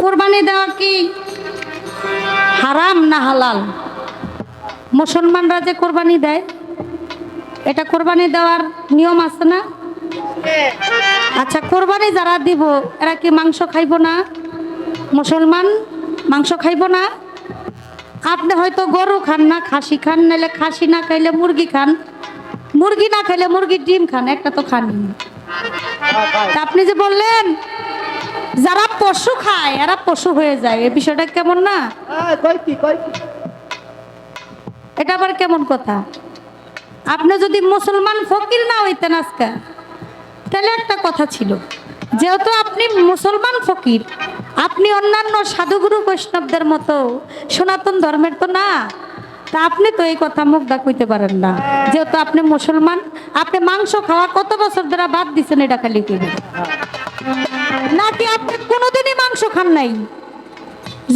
কোরবানি দেওয়া কি হারাম না হালাল? মুসলমানরা যে কোরবানি দেয়, এটা কোরবানি দেওয়ার নিয়ম আছে না? আচ্ছা কোরবানি যারা দিব, এরা কি মাংস খাইব না? মুসলমান মাংস খাইব না? আপনি হয়তো গরু খান না, খাসি খান, নাহলে খাসি না খাইলে মুরগি খান। মুরগি না খাইলে মুরগির ডিম খান, একটা তো খান আপনি যে বললেন যারা পশু খায় এরা পশু হয়ে যায়। এই বিষয়টা কেমন না? হ্যাঁ, এটা আবার কেমন কথা? আপনি যদি মুসলমান ফকির না হইতেন আজকে তাহলে একটা কথা ছিল যেহেতু আপনি মুসলমান ফকির আপনি অন্যান্য সাধুগুরু বৈষ্ণবদের মতো সনাতন ধর্মের তো না তা আপনি তো এই কথা মুখ কইতে পারেন না। যেহেতু আপনি মুসলমান আপনি মাংস খাওয়া কত বছর ধরে বাদ দিছেন এটা খালি কইবেন। নাকি আপনি কোনোদিনই মাংস খান নাই?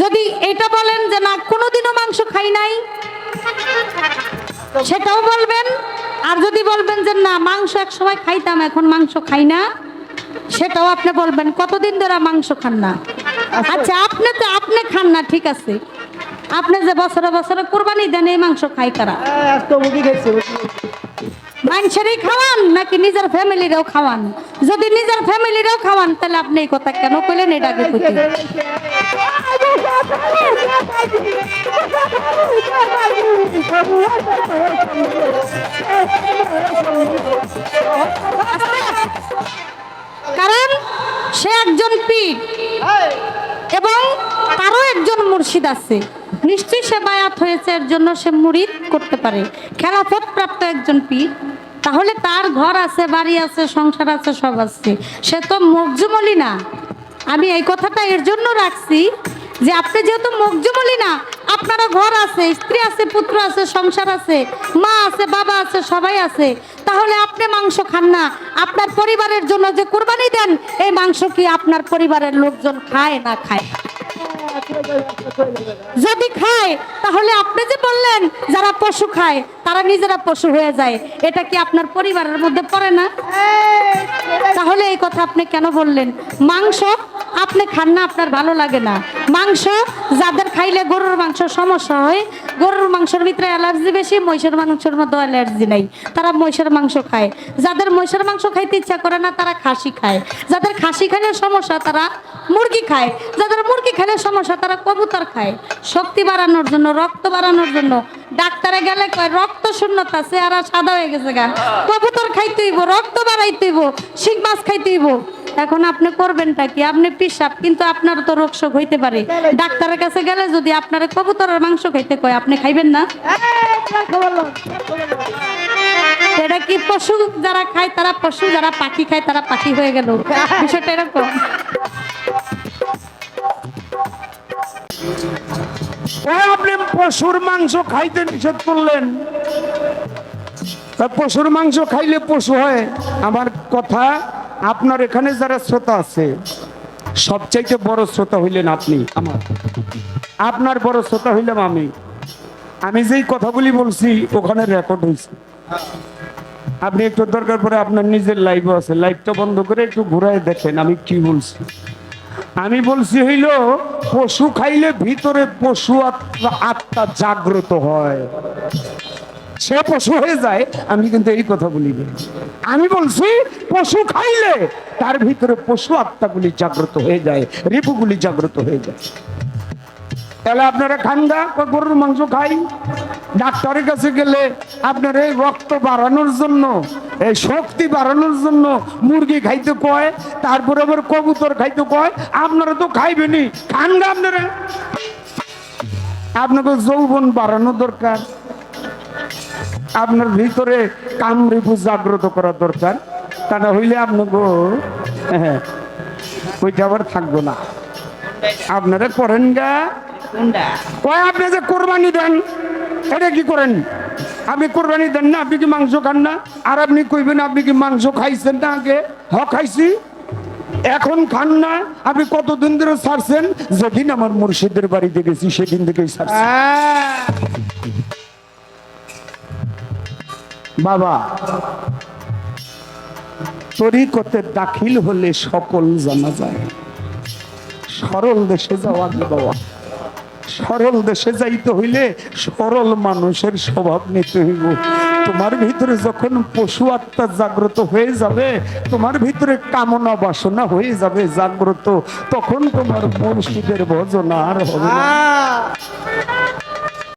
যদি এটা বলেন যে না, কোনোদিনও মাংস খাই নাই, সেটাও বলবেন। আর যদি বলবেন যে না, মাংস এক সময় খাইতাম, এখন মাংস খাই না, সেটাও আপনি বলবেন, কতদিন ধরে মাংস খান না? আচ্ছা আপনি তো, আপনি খান না, ঠিক আছে। আপনি যে বছরে বছরে কোরবানি দেন, এই মাংস খাই তারা মানুষেরই খাওয়ান নাকি নিজের ফ্যামিলিরাও খাওয়ান? যদি নিজের ফ্যামিলিরাও খাওয়ান, তাহলে আপনি এই কথা কেন কইলেন? এটা কারণ সে একজন পীর এবং তারও একজন মুর্শিদ আছে। নিশ্চয়ই সে বায়াত হয়েছে, এর জন্য সে মুরিদ করতে পারে। খেলাফত প্রাপ্ত একজন পীর। তাহলে তার ঘর আছে, বাড়ি আছে, সংসার আছে, সব আছে। সে তো মকজুমলি না। আমি এই কথাটা এর জন্য রাখছি যে আপনি যেহেতু মকজুমলি না, আপনারও ঘর আছে, স্ত্রী আছে, পুত্র আছে, সংসার আছে, মা আছে, বাবা আছে, সবাই আছে, তাহলে আপনি মাংস খান না। আপনার পরিবারের জন্য যে কোরবানি দেন, এই মাংস কি আপনার পরিবারের লোকজন খায় না খায়? যদি খায়, তাহলে আপনি যে বললেন যারা পশু খায়, তারা নিজেরা পশু হয়ে যায়। এটা কি আপনার পরিবারের মধ্যে পড়ে না? তাহলে এই কথা আপনি কেন বললেন? মাংস আপনি খান না, আপনার ভালো লাগে না। মাংস যাদের খাইলে গরুর মাংস সমস্যা হয়, গরুর মাংসের ভিতরে অ্যালার্জি বেশি, মহিষের মাংসের মধ্যে অ্যালার্জি নাই। তারা মহিষের মাংস খায়। যাদের মহিষের মাংস খাইতে ইচ্ছা করে না, তারা খাসি খায়। যাদের খাসি খাইলে সমস্যা, তারা মুরগি খায়। যাদের মুরগি খেলে সমস্যা, তারা কবুতর খায়। শক্তি বাড়ানোর জন্য, রক্ত বাড়ানোর জন্য। ডাক্তারে গেলে কয়, রক্ত শূন্যতা, চেহারা সাদা হয়ে গেছে গা। কবুতর খাইতে হইব, রক্ত বাড়াইতে হইব, শিং মাছ খাইতে হইব। এখন আপনি করবেনটা কি? আপনি পিসাব কিন্তু আপনার তো রোগ শোক হইতে পারে। ডাক্তারের কাছে গেলে যদি আপনার কবুতরের মাংস খাইতে কয়, আপনি খাইবেন না? এটা কি পশু যারা খায়, তারা পশু, যারা পাখি খায়, তারা পাখি হয়ে গেল। বিষয়টা এরকম। আপনি পশুর মাংস খাইতে নিষেধ করলেন। পশুর মাংস খাইলে পশু হয়। আমার কথা, আপনার এখানে যারা শ্রোতা আছে, সবচাইতে বড় শ্রোতা হইলেন আপনি, আমার। আপনার বড় শ্রোতা হইলাম আমি। আমি যেই কথাগুলি বলছি, ওখানে রেকর্ড হয়েছে আপনি একটু দরকার পরে আপনার নিজের লাইভ আছে। লাইভটা বন্ধ করে একটু ঘুরায় দেখেন আমি কি বলছি। আমি বলছি, হইল, পশু খাইলে ভিতরে পশু আত্মা জাগ্রত হয় সে পশু হয়ে যায়, আমি কিন্তু এই কথা বলি। আমি বলছি, পশু খাইলে তার ভিতরে পশু আত্মাগুলি জাগ্রত হয়ে যায়, রিপুগুলি জাগ্রত হয়ে যায় তাহলে আপনারা খান গা গরুর মাংস খাই। ডাক্তারের কাছে গেলে আপনার এই রক্ত বাড়ানোর জন্য, এই শক্তি বাড়ানোর জন্য মুরগি খাইতে কয়, তারপরে আবার কবুতর খাইতে কয়, আপনারা তো খাইবেনই। খান গা আপনারা। আপনাকে যৌবন বাড়ানো দরকার। আপনার ভিতরে কামরিপু জাগ্রত করা দরকার। তা না হইলে আপনাকে হ্যাঁ ওইটা আবার থাকব না। আপনারা করেন গা। ওই আপনি যে কোরবানি দেন এটা কি করেন? আপনি কোরবানি দেন না আপনি কি মাংস খান না? আর আপনি কইবেন আপনি কি মাংস খাইছেন না আগে? হ খাইছি। এখন খান না আপনি কতদিন ধরে ছাড়ছেন? যেদিন আমার মুর্শিদের বাড়িতে গেছি সেদিন থেকেই ছাড়ছি। বাবা তরিকতে দাখিল হলে সকল জানা যায়। সরল দেশে যাওয়া বাবা। সরল দেশে যাইতে হইলে সরল মানুষের স্বভাব নিতে হইব। তোমার ভিতরে যখন পশু আত্মা জাগ্রত হয়ে যাবে, তোমার ভিতরে কামনা বাসনা হয়ে যাবে জাগ্রত, তখন তোমার মুর্শিদের ভজন আর হবে